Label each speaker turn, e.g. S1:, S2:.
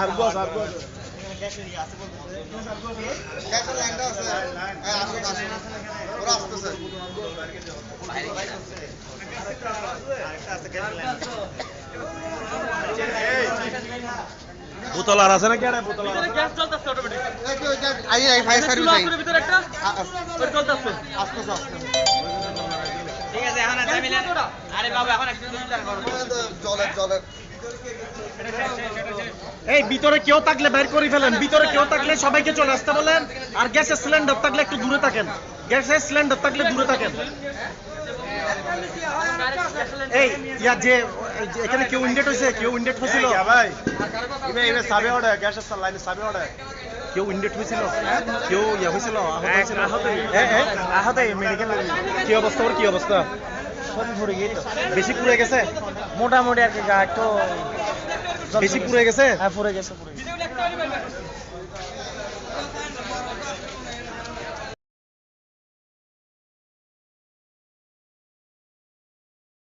S1: আর বস আর বস।
S2: গ্যাসের আছে আসুন আসুন
S1: বোতল আর আছে। নাকি আরে বোতল আর আছে?
S2: আই আই ফায়ার সার্ভিস আই।
S3: ভিতরে একটা
S2: আসতেছে আসতেছে
S3: ঠিক আছে এখন আছে মিলেন আরে বাবা এখন একটু
S2: জলের জলের।
S4: এই ভিতরে কেউ থাকলে বের করে ফেলেন। ভিতরে কেউ থাকলে সবাইকে চলে আসতে বলেন। আর গ্যাসের সিলিন্ডার থাকলে একটু দূরে থাকেন। গ্যাসের সিলিন্ডার থাকলে দূরে থাকেন। এই ইয়া যে এখানে কেউ ইন্ডেট হয়েছে? কেউ ইন্ডেট হয়েছিল?
S1: ভাই। ইবে ইবে সাবে গ্যাসের লাইনে সাবে
S4: কেউ ইন্ডেট হয়েছিল? কেউ ইয়া হয়েছিল? আহত হয়েছিল?
S1: আহত মেডিকেল
S4: কি অবস্থা ওর? কি অবস্থা?
S1: গিয়ে
S4: বেশি পুড়ে গেছে?
S1: মোটামুটি আর কি গা একটু
S4: বেশি পুড়ে গেছে?
S1: হ্যাঁ পুরে গেছে পুরে গেছে